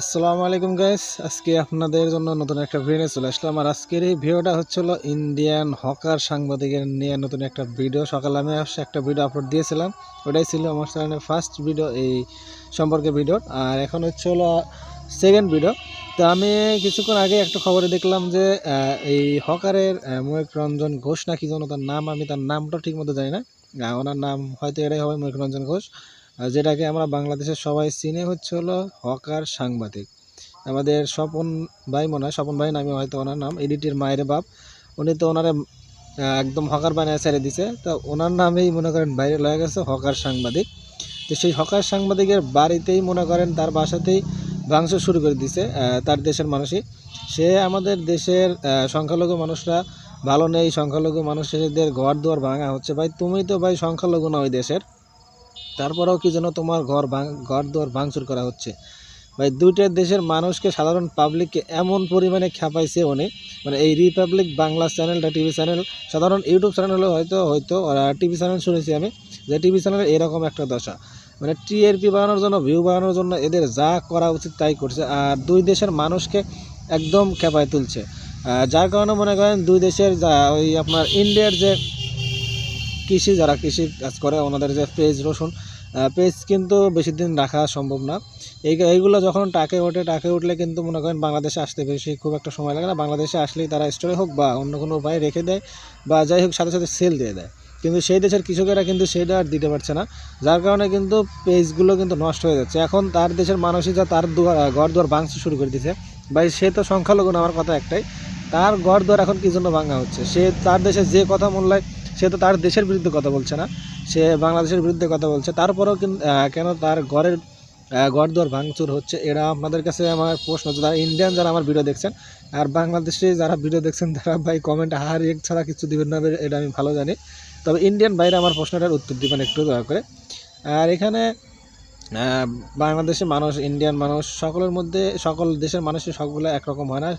আসসালামু আলাইকুম গাইস আজকে আপনাদের জন্য নতুন একটা ভিডিও চলে আসলাম। আর আজকের এই ভিডিওটা হচ্ছিল ইন্ডিয়ান হকার সাংবাদিকের নিয়ে নতুন একটা ভিডিও সকালে আমি একটা ভিডিও আপলোড দিয়েছিলাম। ওটাই ছিল আমার চ্যানেলের ফার্স্ট ভিডিও এই সম্পর্কে ভিডিও আর এখন হচ্ছে হলো সেকেন্ড ভিডিও তো আমি কিছুক্ষণ আগে একটা খবরে দেখলাম যে এই হকারের ময়ূক রঞ্জন ঘোষ না কি যেন তার নাম, আমি তার নামটা ঠিক মতো জানি না। ওনার নাম হয়তো এটাই হবে ময়ূক রঞ্জন ঘোষ। যেটাকে আমরা বাংলাদেশের সবাই চিনে হচ্ছে হলো হকার সাংবাদিক। আমাদের স্বপন ভাই মনে হয়, স্বপন ভাই নামে হয়তো ওনার নাম, এডিটির মায়ের বাপ। উনি তো ওনারে একদম হকার বানিয়ে ছেড়ে দিছে। তো ওনার নামেই মনে করেন বাইরে লয়ে গেছে হকার সাংবাদিক। তো সেই হকার সাংবাদিকের বাড়িতেই মনে করেন তার বাসাতেই ভাঙচুর শুরু করে দিছে তার দেশের মানুষই। সে আমাদের দেশের সংখ্যালঘু মানুষরা, ভালো নেই, সংখ্যালঘু মানুষদের ঘর দুয়ার ভাঙা হচ্ছে। ভাই, তুমি তো ভাই সংখ্যালঘু না ওই দেশের? তারপরেও কি যেন তোমার ঘর ঘর দুয়ার ভাঙচুর করা হচ্ছে। ভাই, দুইটা দেশের মানুষকে, সাধারণ পাবলিককে এমন পরিমাণে খেপাইছে উনি মানে এই রিপাবলিক বাংলা চ্যানেলটা টিভি চ্যানেল সাধারণ ইউটিউব চ্যানেল হয়তো হয়তো টিভি চ্যানেল শুনেছি আমি যে টিভি চ্যানেলের এরকম একটা দশা। মানে টিআরপি বাড়ানোর জন্য ভিউ বাড়ানোর জন্য এদের যা করা উচিত তাই করছে। আর দুই দেশের মানুষকে একদম খেপায় তুলছে। যার কারণে মনে করেন দুই দেশের ওই আপনার ইন্ডিয়ার যে কৃষি, যারা কৃষি কাজ করে, ওনাদের যে পেঁয়াজ, রসুন পেজ কিন্তু বেশি দিন রাখা সম্ভব না। এই এইগুলো যখন টাকে ওঠে, টাকে উঠলে কিন্তু মনে করেন বাংলাদেশে আসতে বেশি খুব একটা সময় লাগে না। বাংলাদেশে আসলেই তারা স্টোরে হোক বা অন্য কোনো উপায়ে রেখে দেয় বা যাই হোক সাথে সাথে সেল দিয়ে দেয়। কিন্তু সেই দেশের কৃষকেরা কিন্তু সেটা আর দিতে পারছে না, যার কারণে কিন্তু পেজগুলো কিন্তু নষ্ট হয়ে যাচ্ছে। এখন তার দেশের মানুষই যা তার দুয়ার ঘর দুয়ার ভাঙতে শুরু করে দিছে ভাই, সে তো সংখ্যালঘু আমার কথা একটাই। তার ঘর দুয়ার এখন কী জন্য ভাঙা হচ্ছে? সে তার দেশে যে কথা মূল্যায় সে তো তার দেশের বিরুদ্ধে কথা বলছে না সে বাংলাদেশের বিরুদ্ধে কথা বলছে। তারপরেও কিন্তু কেন তার ঘরের আহ, ঘর দুয়ার ভাঙচুর হচ্ছে এরা? আপনাদের কাছে আমার প্রশ্ন যারা ইন্ডিয়ান যারা আমার ভিডিও দেখছেন আর বাংলাদেশে যারা ভিডিও দেখছেন তারা ভাই কমেন্ট হার এক ছাড়া কিছু দিবেন না এটা আমি ভালো জানি। তবে ইন্ডিয়ান বাইরে আমার প্রশ্নটার উত্তর দিবেন একটু দয়া করে। আর এখানে বাংলাদেশের মানুষ ইন্ডিয়ান মানুষ সকলের মধ্যে সকল দেশের মানুষের সকলে একরকম হয় না।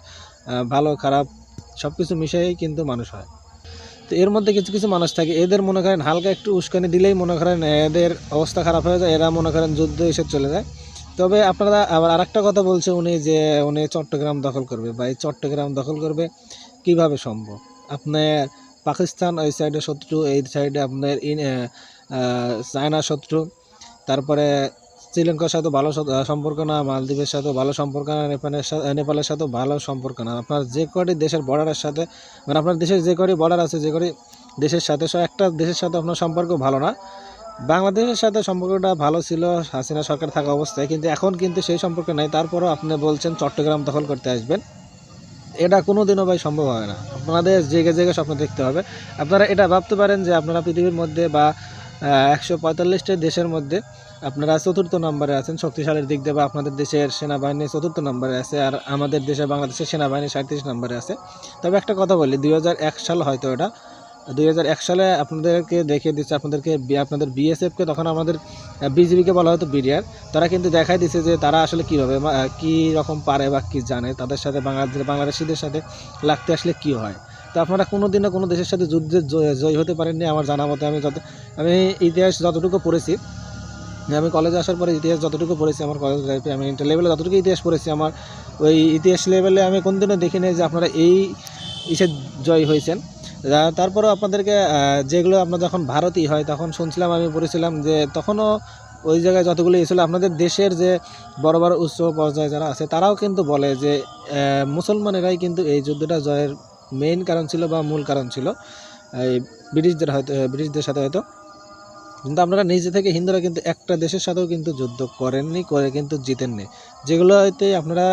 ভালো খারাপ সব কিছু মিশিয়েই কিন্তু মানুষ হয়। তো এর মধ্যে কিছু কিছু মানুষ থাকে। এদের মনে করেন হালকা একটু উস্কানি দিলেই মনে করেন এদের অবস্থা খারাপ হয়ে যায়, এরা মনে করেন যুদ্ধ এসে চলে যায়। তবে আপনারা আবার আরেকটা কথা বলছে উনি যে উনি চট্টগ্রাম দখল করবে বা এই চট্টগ্রাম দখল করবে কীভাবে সম্ভব? আপনার পাকিস্তান ওই সাইডে শত্রু, এই সাইডে আপনার চায়না শত্রু, তারপরে শ্রীলঙ্কার সাথে ভালো সম্পর্ক না, মালদ্বীপের সাথে ভালো সম্পর্ক না, নেপালের সাথে নেপালের সাথে ভালো সম্পর্ক না। আপনার যে কটি দেশের বর্ডারের সাথে মানে আপনার দেশের যে কটি বর্ডার আছে, যে কটি দেশের সাথে একটা দেশের সাথে আপনার সম্পর্ক ভালো না। বাংলাদেশের সাথে সম্পর্কটা ভালো ছিল, হাসিনা সরকার থাকা অবস্থায়, কিন্তু এখন কিন্তু সেই সম্পর্ক নাই। তারপরও আপনি বলছেন চট্টগ্রাম দখল করতে আসবেন। এটা কোনো দিনও ভাই সম্ভব হবে না। আপনাদের জেগে জেগে স্বপ্ন দেখতে হবে। আপনারা এটা ভাবতে পারেন যে আপনারা পৃথিবীর মধ্যে বা একশো পঁয়তাল্লিশটা দেশের মধ্যে আপনারা চতুর্থ নম্বরে আছেন, শক্তিশালীর দিক দিয়ে বা আপনাদের দেশের সেনাবাহিনী চতুর্থ নম্বরে আছে আর আমাদের দেশে বাংলাদেশের সেনাবাহিনী সাঁত্রিশ নম্বরে আছে। তবে একটা কথা বলি, দুই হাজার এক সাল হয়তো এটা, দুই হাজার এক সালে আপনাদেরকে দেখিয়ে দিচ্ছে, আপনাদেরকে আপনাদের বিএসএফকে, তখন আমাদের বিজিবিকে বলা হতো বিডিআর। তারা কিন্তু দেখাই দিচ্ছে যে তারা আসলে কীভাবে কী রকম পারে বা কী জানে, তাদের সাথে বাংলাদেশ, বাংলাদেশিদের সাথে লাগতে আসলে কী হয়। তো আপনারা কোনো দিনও কোনো দেশের সাথে যুদ্ধে জয়- জয় হতে পারেননি, আমার জানা মতে আমি যত, আমি ইতিহাস যতটুকু পড়েছি। আমি কলেজে আসার পরে ইতিহাস যতটুকু পড়েছি আমার কলেজ লাইফে আমি ইন্টার লেভেলে যতটুকু ইতিহাস পড়েছি। আমার ওই ইতিহাস লেভেলে আমি কোনদিনও দেখিনি যে আপনারা এই ইসে জয় হয়েছেন। যা- তারপরেও আপনাদেরকে যেগুলো আপনার যখন ভারতই হয়, তখন শুনছিলাম আমি, পড়েছিলাম যে তখনও ওই জায়গায় যতগুলো ছিল আপনাদের দেশের যে বড় বড় উচ্চ পর্যায়ে যারা আছে, তারাও কিন্তু বলে যে মুসলমানেরাই কিন্তু এই যুদ্ধটা জয়ের মেইন কারণ ছিল বা মূল কারণ ছিল। এই ব্রিটিশদের হয়তো, ব্রিটিশদের সাথে হয়তো। কিন্তু আপনারা নিজে থেকে হিন্দুরা কিন্তু একটা দেশের সাথেও কিন্তু যুদ্ধ করেননি, করে কিন্তু জিতেননি। যেগুলোতে আপনারা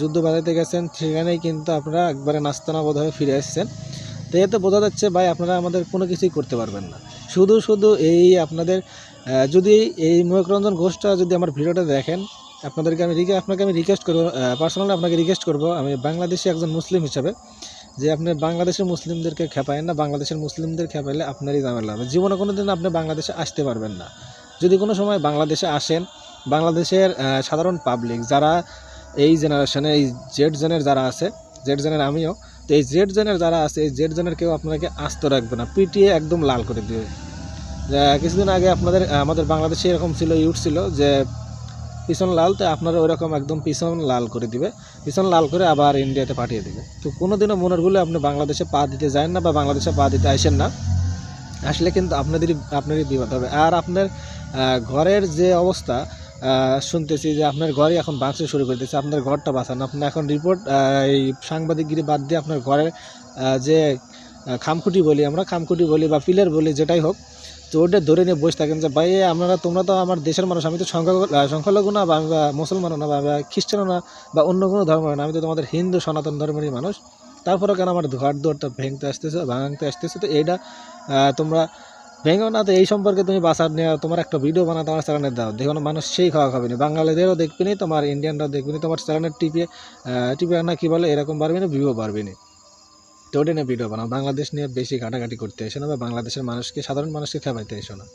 যুদ্ধ বাজাতে গেছেন, সেখানেই কিন্তু আপনারা একবারে নাস্তানা বোধ হয়ে ফিরে এসেছেন। তো এতে বোঝা যাচ্ছে, ভাই, আপনারা আমাদের কোনো কিছুই করতে পারবেন না। শুধু শুধু এই আপনাদের যদি এই ময়ূররঞ্জন ঘোষটা যদি আমার ভিডিওটা দেখেন, আপনাদেরকে আমি আপনাকে আমি রিকোয়েস্ট করব পার্সোনালি আপনাকে রিকোয়েস্ট করব, আমি বাংলাদেশি একজন মুসলিম হিসাবে। যে আপনি বাংলাদেশের মুসলিমদেরকে খেপায়েন না, বাংলাদেশের মুসলিমদের খেপাইলে আপনারই ঝামেলা হবে জীবনে কোনো দিন আপনি বাংলাদেশে আসতে পারবেন না। যদি কোনো সময় বাংলাদেশে আসেন, বাংলাদেশের সাধারণ পাবলিক যারা এই জেনারেশনে এই জেড জেনের যারা আছে জেড জেনের আমিও, তো এই জেড জেনের যারা আছে, এই জেড জেনের কেউ আপনাকে আস্ত রাখবে না। পিটিয়ে একদম লাল করে দিবে। কিছুদিন আগে আপনাদের, আমাদের বাংলাদেশে এরকম ছিল ইউথ ছিল যে পিছন লাল, তো আপনারা ওইরকম একদম পিছন লাল করে দিবে। পিছন লাল করে আবার ইন্ডিয়াতে পাঠিয়ে দিবে। তো কোনোদিনও মনের ভুলে আপনি বাংলাদেশে পা দিতে যায় না বা বাংলাদেশে পা দিতে আসেন না। আসলে কিন্তু আপনাদেরই, আপনারই বিপদ হবে। আর আপনার ঘরের যে অবস্থা শুনতেছি যে আপনার ঘরই এখন বাঁচতে শুরু করে দিয়েছে। আপনার ঘরটা বাঁচান। আপনি এখন রিপোর্ট এই সাংবাদিকগিরি বাদ দিয়ে আপনার ঘরের যে খামখুঁটি বলি আমরা, খামখুঁটি বলি বা পিলার বলি, যেটাই হোক, তো ওটা ধরে নিয়ে বসে থাকেন যে, ভাই আপনারা তোমরা তো আমার দেশের মানুষ, আমি তো সংখ্যা সংখ্যালঘু না বা আমি বা মুসলমানও না বা খ্রিস্টানও না বা অন্য কোনো ধর্মের না, আমি তো তোমাদের হিন্দু সনাতন ধর্মেরই মানুষ। তারপরে কেন আমার ঘর দুয়ারটা ভেঙতে আসতেছে, ভাঙতে আসতেছে? তো এইটা তোমরা ভেঙো না, তো এই সম্পর্কে তুমি বাসার নিয়ে তোমার একটা ভিডিও বানা তোমার চ্যানেলে দাও। দেখো না, মানুষ সেই খাওয়া খাবে না। বাঙালিদেরও দেখবে নি, তোমার ইন্ডিয়ানরাও দেখবে নি, তোমার চ্যানেলের টিপে টিপে না কি বলে, এরকম পারবে না ভিউ পারবে না। নিয়ে ভিডিও বানাও। বাংলাদেশ নিয়ে বেশি ঘাটাঘাটি করতে এসো না বা বাংলাদেশের মানুষকে, সাধারণ মানুষকে খেপাইতে এসো না।